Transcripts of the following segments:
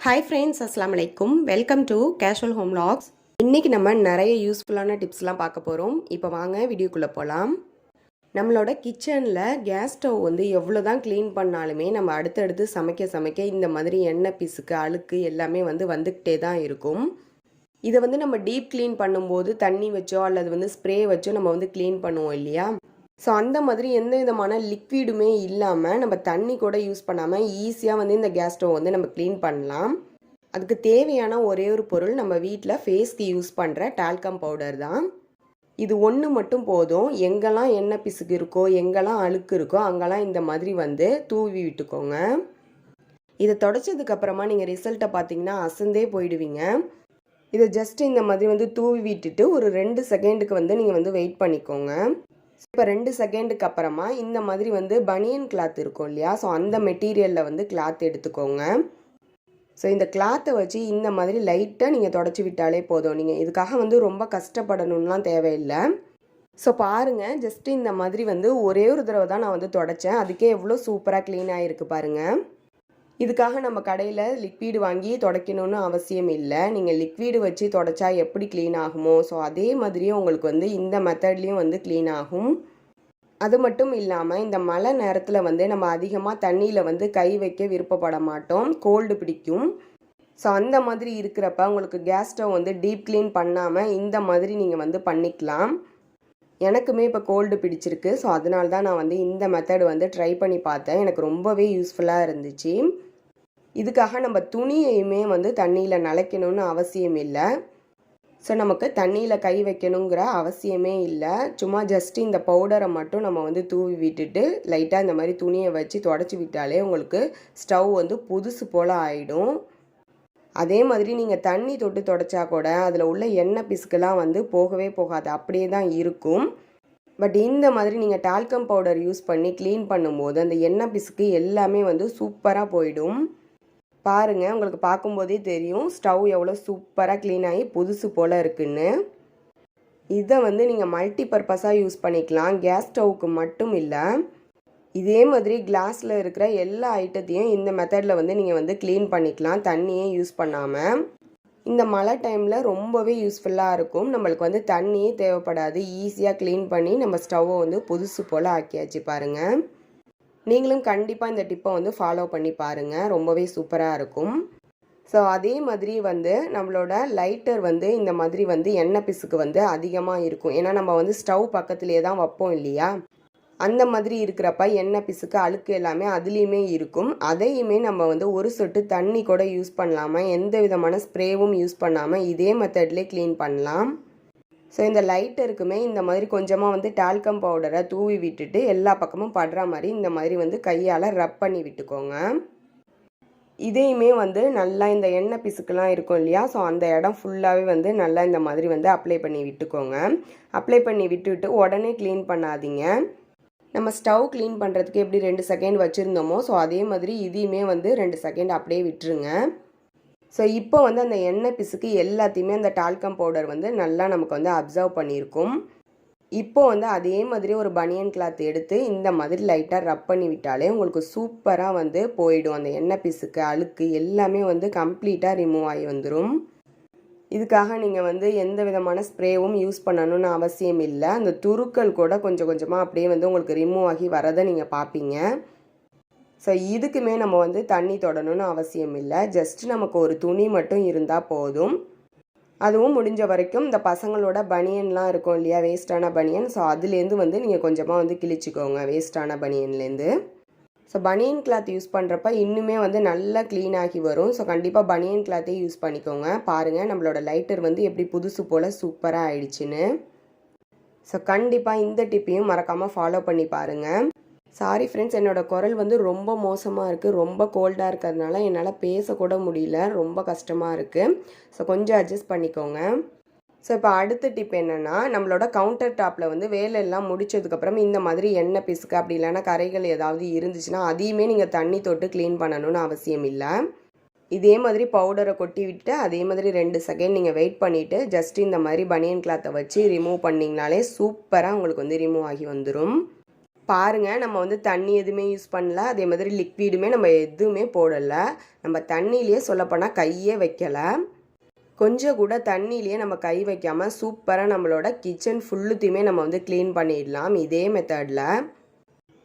Hi friends அஸ்லாம் வலைக்கும் welcome to casual home logs இன்றைக்கி நம்ம நிறைய யூஸ்ஃபுல்லான டிப்ஸ்லாம் பார்க்க போகிறோம் இப்போ வாங்க வீடியோக்குள்ளே போகலாம் நம்மளோட கிச்சனில் கேஸ் ஸ்டவ் வந்து எவ்வளோ தான் க்ளீன் பண்ணாலுமே நம்ம அடுத்தடுத்து சமைக்க சமைக்க இந்த மாதிரி எண்ணெய் பிசுக்கு அழுக்கு எல்லாமே வந்து வந்துக்கிட்டே தான் இருக்கும். இதை வந்து நம்ம டீப் க்ளீன் பண்ணும்போது தண்ணி வச்சோ அல்லது வந்து ஸ்ப்ரே வச்சோ நம்ம வந்து க்ளீன் பண்ணுவோம் இல்லையா? ஸோ அந்த மாதிரி எந்த விதமான லிக்விடுமே இல்லாமல் நம்ம தண்ணி கூட யூஸ் பண்ணாமல் ஈஸியாக வந்து இந்த கேஸ் ஸ்டவ் வந்து நம்ம க்ளீன் பண்ணலாம். அதுக்கு தேவையான ஒரே ஒரு பொருள் நம்ம வீட்டில் ஃபேஸ்க்கு யூஸ் பண்ணுற டால்கம் பவுடர் தான். இது ஒன்று மட்டும் போதும். எங்கெல்லாம் எண்ணெய் பிசுக்கு இருக்கோ எங்கெல்லாம் அழுக்கு இருக்கோ அங்கெல்லாம் இந்த மாதிரி வந்து தூவி விட்டுக்கோங்க. இதை தொடச்சதுக்கப்புறமா நீங்கள் ரிசல்ட்டை பார்த்தீங்கன்னா அசந்தே போயிடுவீங்க. இதை ஜஸ்ட் இந்த மாதிரி வந்து தூவி விட்டுட்டு ஒரு ரெண்டு செகண்டுக்கு வந்து நீங்கள் வந்து வெயிட் பண்ணிக்கோங்க. இப்போ ரெண்டு செகண்டுக்கு அப்புறமா இந்த மாதிரி வந்து பனியன் கிளாத் இருக்கும் இல்லையா? ஸோ அந்த மெட்டீரியலில் வந்து கிளாத் எடுத்துக்கோங்க. ஸோ இந்த கிளாத்தை வச்சு இந்த மாதிரி லைட்டாக நீங்கள் தொடச்சி விட்டாலே போதும். நீங்கள் இதுக்காக வந்து ரொம்ப கஷ்டப்படணும்லாம் தேவையில்லை. ஸோ பாருங்கள் ஜஸ்ட்டு இந்த மாதிரி வந்து ஒரே ஒரு தடவை தான் நான் வந்து தொடச்சேன். அதுக்கே எவ்வளோ சூப்பராக க்ளீன் ஆகிருக்கு பாருங்கள் இதுக்காக நம்ம கடையில் லிக்விடு வாங்கி துடைக்கணும்னு அவசியம் இல்லை. நீங்கள் லிக்விடு வச்சு தொடச்சா எப்படி க்ளீன் ஆகுமோ? ஸோ அதே மாதிரியே உங்களுக்கு வந்து இந்த மெத்தட்லேயும் வந்து க்ளீன் ஆகும். அது மட்டும் இல்லாமல் இந்த மழை நேரத்தில் வந்து நம்ம அதிகமாக தண்ணியில் வந்து கை வைக்க விருப்பப்பட மாட்டோம். கோல்டு பிடிக்கும். ஸோ அந்த மாதிரி இருக்கிறப்ப உங்களுக்கு கேஸ் ஸ்டவ் வந்து டீப் க்ளீன் பண்ணாமல் இந்த மாதிரி நீங்கள் வந்து பண்ணிக்கலாம். எனக்குமே இப்போ கோல்டு பிடிச்சிருக்கு. ஸோ அதனால தான் நான் வந்து இந்த மெத்தடு வந்து ட்ரை பண்ணி பார்த்தேன். எனக்கு ரொம்பவே யூஸ்ஃபுல்லாக இருந்துச்சு. இதுக்காக நம்ம துணியையுமே வந்து தண்ணியில் நனைக்கணும்னு அவசியம் இல்லை. ஸோ நமக்கு தண்ணியில் கை வைக்கணுங்கிற அவசியமே இல்லை. சும்மா ஜஸ்ட் இந்த பவுடரை மட்டும் நம்ம வந்து தூவி விட்டுட்டு லைட்டாக இந்த மாதிரி துணியை வச்சு தொடச்சி விட்டாலே உங்களுக்கு ஸ்டவ் வந்து புதுசு போல் ஆகிடும் அதே மாதிரி நீங்கள் தண்ணி தொட்டு தொடச்சா கூட அதில் உள்ள எண்ணெய் பிசுக்கெல்லாம் வந்து போகவே போகாது. அப்படியே தான் இருக்கும். பட் இந்த மாதிரி நீங்கள் டால்கம் பவுடர் யூஸ் பண்ணி க்ளீன் பண்ணும்போது அந்த எண்ணெய் பிசுக்கு எல்லாமே வந்து சூப்பராக போயிடும். பாருங்கள் உங்களுக்கு பார்க்கும்போதே தெரியும். ஸ்டவ் எவ்வளோ சூப்பராக க்ளீன் ஆகி புதுசு போல் இருக்குன்னு. இதை வந்து நீங்கள் மல்டி பர்பஸாக யூஸ் பண்ணிக்கலாம் கேஸ் ஸ்டவ்வுக்கு மட்டும் இல்லை. இதே மாதிரி கிளாஸில் இருக்கிற எல்லா ஐட்டத்தையும் இந்த மெத்தடில் வந்து நீங்கள் வந்து க்ளீன் பண்ணிக்கலாம். தண்ணியே யூஸ் பண்ணாமல் இந்த மழை டைமில் ரொம்பவே யூஸ்ஃபுல்லாக இருக்கும். நம்மளுக்கு வந்து தண்ணியே தேவைப்படாது. ஈஸியாக க்ளீன் பண்ணி நம்ம ஸ்டவ்வை வந்து புதுசு போல் ஆக்கியாச்சு பாருங்கள் நீங்களும் கண்டிப்பாக இந்த டிப்பை வந்து ஃபாலோ பண்ணி பாருங்கள் ரொம்பவே சூப்பராக இருக்கும். ஸோ அதே மாதிரி வந்து நம்மளோட லைட்டர் வந்து இந்த மாதிரி வந்து எண்ணெய் பிசுக்கு வந்து அதிகமாக இருக்கும். ஏன்னா நம்ம வந்து ஸ்டவ் பக்கத்துலேயே தான் வைப்போம் இல்லையா? அந்த மாதிரி இருக்கிறப்ப எண்ணெய் பிசுக்கு அழுக்கு எல்லாமே அதுலேயுமே இருக்கும். அதையுமே நம்ம வந்து ஒரு சொட்டு தண்ணி கூட யூஸ் பண்ணலாமல் எந்த விதமான ஸ்ப்ரேவும் யூஸ் பண்ணாமல் இதே மெத்தட்லேயே க்ளீன் பண்ணலாம். ஸோ இந்த லைட்டருக்குமே இந்த மாதிரி கொஞ்சமாக வந்து டால்கம் பவுடரை தூவி விட்டுட்டு எல்லா பக்கமும் படுற மாதிரி இந்த மாதிரி வந்து கையால் ரப் பண்ணி விட்டுக்கோங்க. இதையுமே வந்து நல்லா இந்த எண்ணெய் பிசுக்கெலாம் இருக்கும் இல்லையா? ஸோ அந்த இடம் ஃபுல்லாகவே வந்து நல்லா இந்த மாதிரி வந்து அப்ளை பண்ணி விட்டுக்கோங்க. அப்ளை பண்ணி விட்டுவிட்டு உடனே க்ளீன் பண்ணாதீங்க. நம்ம ஸ்டவ் க்ளீன் பண்ணுறதுக்கு எப்படி ரெண்டு செகண்ட் வச்சுருந்தோமோ ஸோ அதே மாதிரி இதையுமே வந்து ரெண்டு செகண்ட் அப்படியே விட்டுருங்க. ஸோ இப்போ வந்து அந்த எண்ணெய் பிசுக்கு எல்லாத்தையுமே அந்த டால்கம் பவுடர் வந்து நல்லா நமக்கு வந்து அப்சர்வ் பண்ணியிருக்கும். இப்போ வந்து அதே மாதிரி ஒரு பனியன் கிளாத் எடுத்து இந்த மாதிரி லைட்டாக ரப் பண்ணி விட்டாலே உங்களுக்கு சூப்பராக வந்து போயிடும். அந்த எண்ணெய் பிசுக்கு அழுக்கு எல்லாமே வந்து கம்ப்ளீட்டாக ரிமூவ் ஆகி வந்துடும் இதுக்காக நீங்கள் வந்து எந்த விதமான ஸ்ப்ரேவும் யூஸ் பண்ணணும்னு அவசியம் இல்லை. அந்த துருக்கள் கூட கொஞ்சம் கொஞ்சமாக அப்படியே வந்து உங்களுக்கு ரிமூவ் ஆகி வரதை நீங்கள் பார்ப்பீங்க. ஸோ இதுக்குமே நம்ம வந்து தண்ணி தொடணும்னு அவசியம் இல்லை. ஜஸ்ட் நமக்கு ஒரு துணி மட்டும் இருந்தால் போதும். அதுவும் முடிஞ்ச வரைக்கும் இந்த பசங்களோட பனியன்லாம் இருக்கும் இல்லையா? வேஸ்ட்டான பனியன் ஸோ அதுலேருந்து வந்து நீங்கள் கொஞ்சமாக வந்து கிழிச்சிக்கோங்க. வேஸ்ட்டான பனியன்லேருந்து ஸோ பனியன் கிளாத் யூஸ் பண்ணுறப்ப இன்னுமே வந்து நல்லா க்ளீன் ஆகி வரும். ஸோ கண்டிப்பாக பனியன் கிளாத்தே யூஸ் பண்ணிக்கோங்க. பாருங்கள் நம்மளோட லைட்டர் வந்து எப்படி புதுசு போல் சூப்பராக ஆயிடுச்சுன்னு. ஸோ கண்டிப்பாக இந்த டிப்பையும் மறக்காமல் ஃபாலோ பண்ணி பாருங்கள் சாரி ஃப்ரெண்ட்ஸ் என்னோடய குரல் வந்து ரொம்ப மோசமாக இருக்குது ரொம்ப கோல்டாக இருக்கிறதுனால என்னால் பேசக்கூட முடியல ரொம்ப கஷ்டமாக இருக்குது ஸோ கொஞ்சம் அட்ஜஸ்ட் பண்ணிக்கோங்க. ஸோ இப்போ அடுத்த டிப் என்னென்னா நம்மளோட கவுண்டர் டாப்பில் வந்து வேலையெல்லாம் முடிச்சதுக்கப்புறம் இந்த மாதிரி எண்ணெய் பிசுக்கு அப்படி இல்லைன்னா கரைகள் ஏதாவது இருந்துச்சுன்னா அதையுமே நீங்கள் தண்ணி தொட்டு க்ளீன் பண்ணணும்னு அவசியம் இல்லை. இதே மாதிரி பவுடரை கொட்டி விட்டு அதே மாதிரி ரெண்டு செகண்ட் நீங்கள் வெயிட் பண்ணிவிட்டு ஜஸ்ட் இந்த மாதிரி பனியன் கிளாத்தை வச்சு ரிமூவ் பண்ணிங்கனாலே சூப்பராக உங்களுக்கு வந்து ரிமூவ் ஆகி வந்துடும் பாருங்கள் நம்ம வந்து தண்ணி எதுவுமே யூஸ் பண்ணல. அதே மாதிரி லிக்விடுமே நம்ம எதுவுமே போடலை. நம்ம தண்ணியிலேயே சொல்லப்போனால் கையே வைக்கலை. கொஞ்சம் கூட தண்ணியிலேயே நம்ம கை வைக்காமல் சூப்பராக நம்மளோட கிச்சன் ஃபுல்லுத்தையுமே நம்ம வந்து க்ளீன் பண்ணிடலாம் இதே மெத்தடில்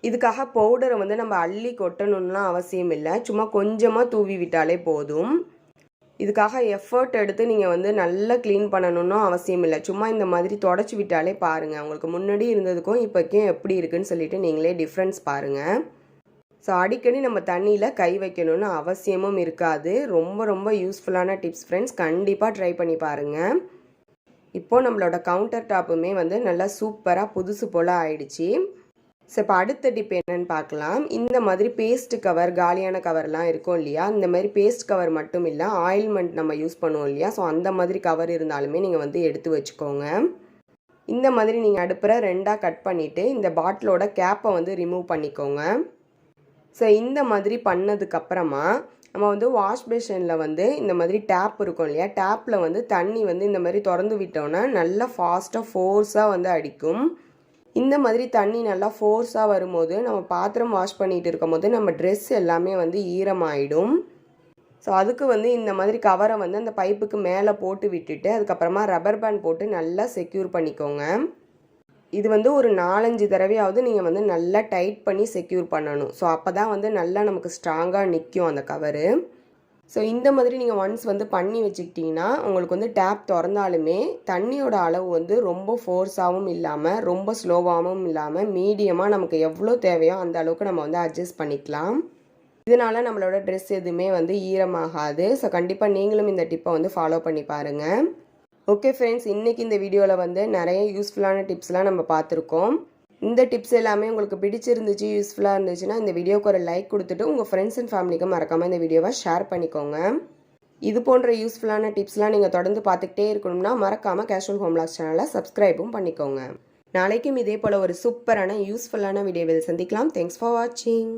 இதுக்காக பவுடரை வந்து நம்ம அள்ளி கொட்டணும்லாம் அவசியம் இல்லை. சும்மா கொஞ்சமாக தூவி விட்டாலே போதும். இதுக்காக எஃபர்ட் எடுத்து நீங்கள் வந்து நல்லா க்ளீன் பண்ணணும்னு அவசியம் இல்லை. சும்மா இந்த மாதிரி தொடச்சி விட்டாலே பாருங்கள் உங்களுக்கு முன்னாடி இருந்ததுக்கும் இப்போக்கும் எப்படி இருக்குன்னு சொல்லிட்டு நீங்களே டிஃப்ரென்ஸ் பாருங்கள் ஸோ அடிக்கடி நம்ம தண்ணியில் கை வைக்கணும்னு அவசியமும் இருக்காது. ரொம்ப ரொம்ப யூஸ்ஃபுல்லான டிப்ஸ் ஃப்ரெண்ட்ஸ் கண்டிப்பாக ட்ரை பண்ணி பாருங்கள் இப்போது நம்மளோட கவுண்டர் டாப்புமே வந்து நல்லா சூப்பராக புதுசு போல் ஆயிடுச்சு. ஸோ இப்போ அடுத்த டிப் என்னன்னு பார்க்கலாம். இந்த மாதிரி பேஸ்ட் கவர் காலியான கவர்லாம் இருக்கும் இல்லையா? இந்த மாதிரி பேஸ்ட் கவர் மட்டும் இல்லை ஆயில்மெண்ட் நம்ம யூஸ் பண்ணுவோம் இல்லையா? ஸோ அந்த மாதிரி கவர் இருந்தாலுமே நீங்கள் வந்து எடுத்து வச்சுக்கோங்க. இந்த மாதிரி நீங்கள் அடுப்புற ரெண்டாக கட் பண்ணிவிட்டு இந்த பாட்டிலோட கேப்பை வந்து ரிமூவ் பண்ணிக்கோங்க. ஸோ இந்த மாதிரி பண்ணதுக்கப்புறமா நம்ம வந்து வாஷ் பேஷனில் வந்து இந்த மாதிரி டேப் இருக்கும் இல்லையா? டேப்பில் வந்து தண்ணி வந்து இந்த மாதிரி திறந்து விட்டோன்னா நல்லா ஃபாஸ்ட்டாக ஃபோர்ஸாக வந்து அடிக்கும். இந்த மாதிரி தண்ணி நல்லா ஃபோர்ஸாக வரும்போது நம்ம பாத்திரம் வாஷ் பண்ணிகிட்டு இருக்கும் போது நம்ம ட்ரெஸ் எல்லாமே வந்து ஈரமாயிடும். ஸோ அதுக்கு வந்து இந்த மாதிரி கவரை வந்து அந்த பைப்புக்கு மேலே போட்டு விட்டுட்டு அதுக்கப்புறமா ரப்பர் பேண்ட் போட்டு நல்லா செக்யூர் பண்ணிக்கோங்க. இது வந்து ஒரு நாலஞ்சு தடவையாவது நீங்கள் வந்து நல்லா டைட் பண்ணி செக்யூர் பண்ணணும். ஸோ அப்போ தான் வந்து நல்லா நமக்கு ஸ்ட்ராங்காக நிற்கும் அந்த கவரு ஸோ இந்த மாதிரி நீங்கள் ஒன்ஸ் வந்து பண்ணி வச்சுக்கிட்டிங்கன்னா உங்களுக்கு வந்து டேப் திறந்தாலுமே தண்ணியோட அளவு வந்து ரொம்ப ஃபோர்ஸாகவும் இல்லாமல் ரொம்ப ஸ்லோவாகவும் இல்லாமல் மீடியமாக நமக்கு எவ்வளோ தேவையோ அந்த அளவுக்கு நம்ம வந்து அட்ஜஸ்ட் பண்ணிக்கலாம். இதனால் நம்மளோட ட்ரெஸ் எதுவுமே வந்து ஈரமாகாது. ஸோ கண்டிப்பாக நீங்களும் இந்த டிப்பை வந்து ஃபாலோ பண்ணி பாருங்கள் ஓகே ஃப்ரெண்ட்ஸ் இன்றைக்கி இந்த வீடியோவில் வந்து நிறைய யூஸ்ஃபுல்லான டிப்ஸ்லாம் நம்ம பார்த்துருக்கோம். இந்த டிப்ஸ் எல்லாமே உங்களுக்கு பிடிச்சிருந்துச்சு யூஸ்ஃபுல்லாக இருந்துச்சுன்னா இந்த வீடியோக்கு ஒரு லைக் கொடுத்துட்டு உங்கள் ஃப்ரெண்ட்ஸ் அண்ட் ஃபேமிலிக்கு மறக்காமல் இந்த வீடியோவை ஷேர் பண்ணிக்கோங்க. இது போன்ற யூஸ்ஃபுல்லான டிப்ஸ்லாம் நீங்கள் தொடர்ந்து பார்த்துக்கிட்டே இருக்கணும்னா மறக்காமல் கேஷுவல் ஹோம்லாஸ் சேனலை சப்ஸ்கிரைபும் பண்ணிக்கோங்க. நாளைக்கும் இதே போல் ஒரு சூப்பரான யூஸ்ஃபுல்லான வீடியோவில் சந்திக்கலாம். தேங்க்ஸ் ஃபார் வாட்சிங்